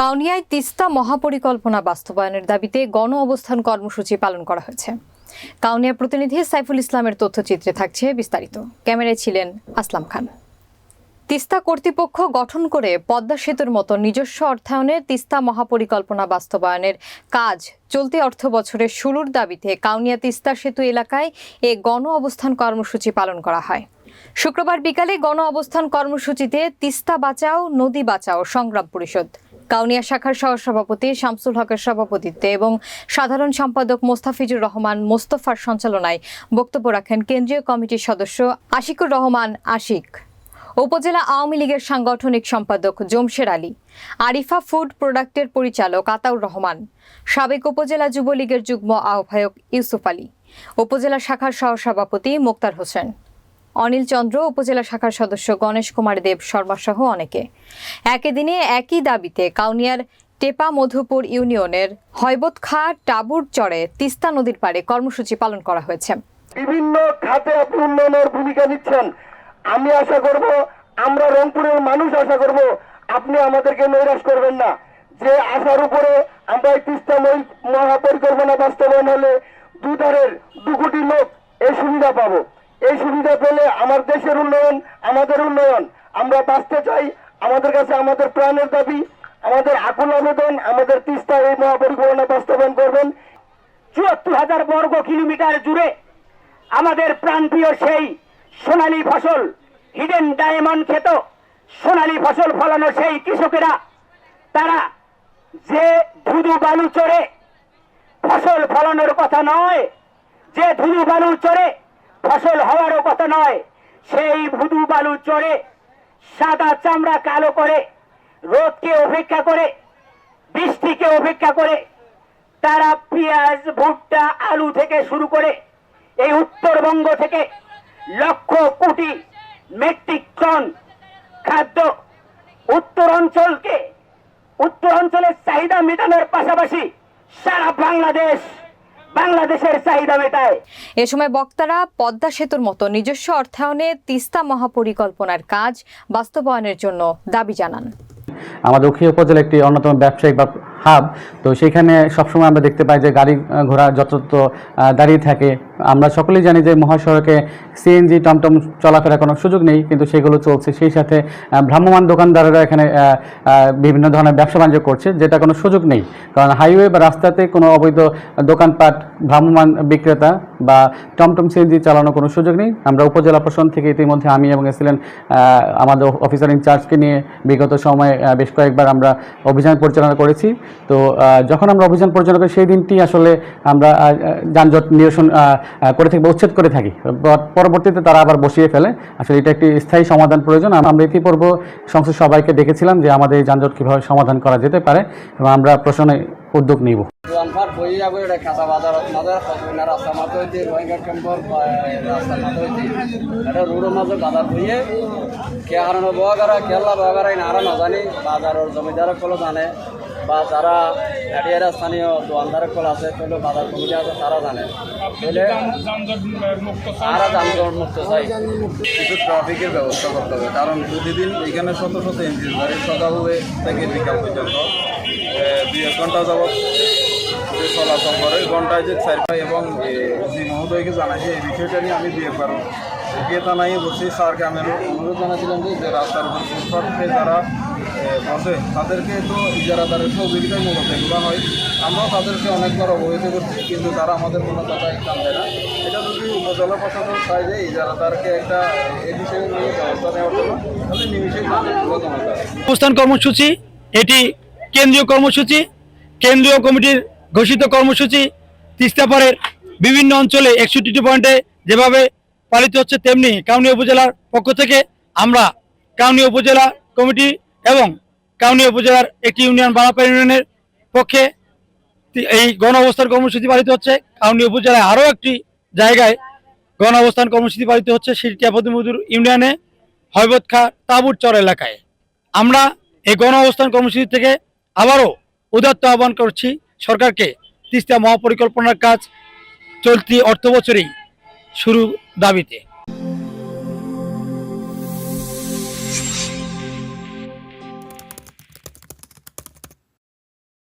কাউনিয়ায় তিস্তা মহাপরিকল্পনা বাস্তবায়নের দাবিতে গণ অবস্থান কর্মসূচি পালন করা হয়েছে। কাউনিয়া প্রতিনিধি সাইফুল ইসলামের তথ্যচিত্রে থাকছে বিস্তারিত। ক্যামেরায় ছিলেন আসলাম খান। তিস্তা কর্তৃপক্ষ গঠন করে পদ্মা সেতুর মতো নিজস্ব অর্থায়নে তিস্তা মহাপরিকল্পনা বাস্তবায়নের কাজ চলতি অর্থ বছরের শুরুর দাবিতে কাউনিয়া তিস্তা সেতু এলাকায় এ গণ অবস্থান কর্মসূচি পালন করা হয়। শুক্রবার বিকালে গণ অবস্থান কর্মসূচিতে তিস্তা বাঁচাও, নদী বাঁচাও, সংগ্রাম পরিষদ কাউনিয়া শাখার সহসভাপতি, শামসুল হকের সভাপতিত্বে এবং সাধারণ সম্পাদক মোস্তাফিজুর রহমান মোস্তফার সঞ্চালনায় বক্তব্য রাখেন কেন্দ্রীয় কমিটির সদস্য আশিকুর রহমান আশিক। উপজেলা আওয়ামী লীগের সাংগঠনিক সম্পাদক জমশের আলী, আরিফা ফুড প্রোডাক্টের পরিচালক আতাউর রহমান, সাবেক উপজেলা যুবলীগের যুগ্ম আহ্বায়ক ইউসুফ আলী, উপজেলা শাখার সহসভাপতি মোক্তার হোসেন। অনিল চন্দ্র উপজেলা শাখার সদস্য গণেশ কুমার দেব শর্মা সহ অনেকে। একই দিনে একই দাবিতে কাউনিয়ার টেপা মধুপুর ইউনিয়নের হয়বত খা টাবুর চরে তিস্তা নদীর পাড়ে কর্মসূচি পালন করা হয়েছে। বিভিন্ন খাতে আপনি উন্নয়নের ভূমিকা নিচ্ছেন। আমি আশা করব, আমরা রংপুরের মানুষ আশা করব, আপনি আমাদেরকে নৈরাশ করবেন না। যে আশার উপরে আমরা এই তিস্তা মহাপরিকল্পনা বাস্তবায়ন হলে দুধারের দু কোটি লোক এই সুবিধা পাবো। এই সুবিধা পেলে আমার দেশের উন্নয়ন, আমাদের উন্নয়ন। আমরা বাঁচতে চাই আমাদের কাছে আমাদের প্রাণের দাবি, আমাদের আকুল আবেদন, আমাদের তিস্তা এই মহাপরিকল্পনা বাস্তবায়ন করবেন। চুয়াত্তর হাজার বর্গ কিলোমিটার জুড়ে আমাদের প্রান্তীয় সেই সোনালী ফসল হিডেন ডায়মন্ড খেত, সোনালী ফসল ফলানো সেই কৃষকেরা, তারা যে ধুধু বালু চড়ে, ফসল ফলানোর কথা নয়, যে ধুধু বালু চড়ে ফসল হওয়ারও কথা নয়। সেই ভুদু বালু চড়ে, সাদা চামড়া কালো করে, রোদকে উপেক্ষা করে, বৃষ্টিকে উপেক্ষা করে, তারা পেঁয়াজ, ভুট্টা, আলু থেকে শুরু করে, এই উত্তরবঙ্গ থেকে লক্ষ কোটি মেট্রিক টন খাদ্য উত্তর অঞ্চলকে, উত্তর অঞ্চলের চাহিদা মেটানোর পাশাপাশি সারা বাংলাদেশ বাংলাদেশের চাহিদা মেটায়। এ সময় বক্তারা পদ্মা সেতুর মতো নিজস্ব অর্থায়নে তিস্তা মহাপরিকল্পনার কাজ বাস্তবায়নের জন্য দাবি জানান। আমাদের উখিয়া উপজেলা একটি অন্যতম ব্যবসায়িক বা হাব। তো সেখানে সবসময় আমরা দেখতে পাই যে গাড়ি ঘোড়া আহ, দাঁড়িয়ে থাকে। আমরা সকলেই জানি যে মহাসড়কে সিএনজি টমটম চলাফেরা কোনো সুযোগ নেই কিন্তু সেগুলো চলছে। সেই সাথে ভ্রাম্যমান দোকানদারেরা এখানে বিভিন্ন ধরনের ব্যবসা বাণিজ্য করছে যেটা কোনো সুযোগ নেই। কারণ হাইওয়ে বা রাস্তাতে কোনো অবৈধ দোকানপাট ভ্রাম্যমান বিক্রেতা বা টমটম সিএনজি চালানোর কোনো সুযোগ নেই। আমরা উপজেলা প্রশাসন থেকে ইতিমধ্যে আমি এবং এসিলেন আমাদের অফিসার ইনচার্জকে নিয়ে বিগত সময়ে বেশ কয়েকবার আমরা অভিযান পরিচালনা করেছি। তো যখন আমরা অভিযান পরিচালনা করি, সেই দিনটি আসলে আমরা যানজট নিরসন করে থাকি বা উচ্ছেদ করে থাকি। পরবর্তীতে তারা আবার বসিয়ে ফেলে। আসলে এটা একটি স্থায়ী সমাধান প্রয়োজন। আমরা ইতিপূর্ব সংসদ সবাইকে দেখেছিলাম যে আমাদের এই যানজট কীভাবে সমাধান করা যেতে পারে এবং আমরা প্রশ্নে উদ্যোগ নিব। কে হারানো বগারা কেলা নাজানি বাজারের জমিদার জানে। বা যারা এরিয়ার স্থানীয় দোকানদার কল আছে তাহলে বাজার কমিটি আছে তারা জানে। তাহলে তারা যানজট মুক্ত চাই। কিছু ট্রাফিকের ব্যবস্থা করতে হবে কারণ প্রতিদিন এখানে শত শত ইঞ্জিন গাড়ি সকাল থেকে বিকাল পর্যন্ত। দুই এক ঘণ্টা যাবৎ যে চলাচল করে ঘন্টায় যে চার পাই এবং জি মহোদয়কে জানাইছি এই বিষয়টা নিয়ে আমি দুই একবার ক্রেতা নাই বলছি স্যারকে আমি অনুরোধ জানাচ্ছিলাম যে যে রাস্তার উপর ফুটপাথে এ, বসে তাদেরকে তো ইজারাদারের সহযোগিতায় মূলত এগুলো হয়, আমরাও তাদেরকে অনেকবার অবহিত করছি, কিন্তু তারা আমাদের কোনো কথা কান দেয় না। এটা যদি উপজেলা প্রশাসন চায় যে ইজারাদারকে একটা এ বিষয়ে নিয়ে ব্যবস্থা নেওয়ার জন্য, তাহলে যাবে অবস্থান কর্মসূচি, এটি কেন্দ্রীয় কর্মসূচি, কেন্দ্রীয় কমিটির ঘোষিত কর্মসূচি তিস্তাপাড়ের বিভিন্ন অঞ্চলে একষট্টিটি পয়েন্টে যেভাবে পালিত হচ্ছে, তেমনি কাউনি উপজেলার পক্ষ থেকে আমরা কাউনি উপজেলা কমিটি এবং কাউনিয়া উপজেলার একটি ইউনিয়ন বানাপা ইউনিয়নের পক্ষে এই গণ অবস্থান কর্মসূচি পালিত হচ্ছে। কাউনিয়া উপজেলায় আরও একটি জায়গায় গণ অবস্থান কর্মসূচি পালিত হচ্ছে সেটি টিয়াপতিমধুর ইউনিয়নে হয়বত খা তাবুর চর এলাকায়। আমরা এই গণ অবস্থান কর্মসূচি থেকে আবারও উদাত্ত আহ্বান করছি সরকারকে। তিস্তা মহাপরিকল্পনার কাজ চলতি অর্থ বছরেই শুরু দাবিতে।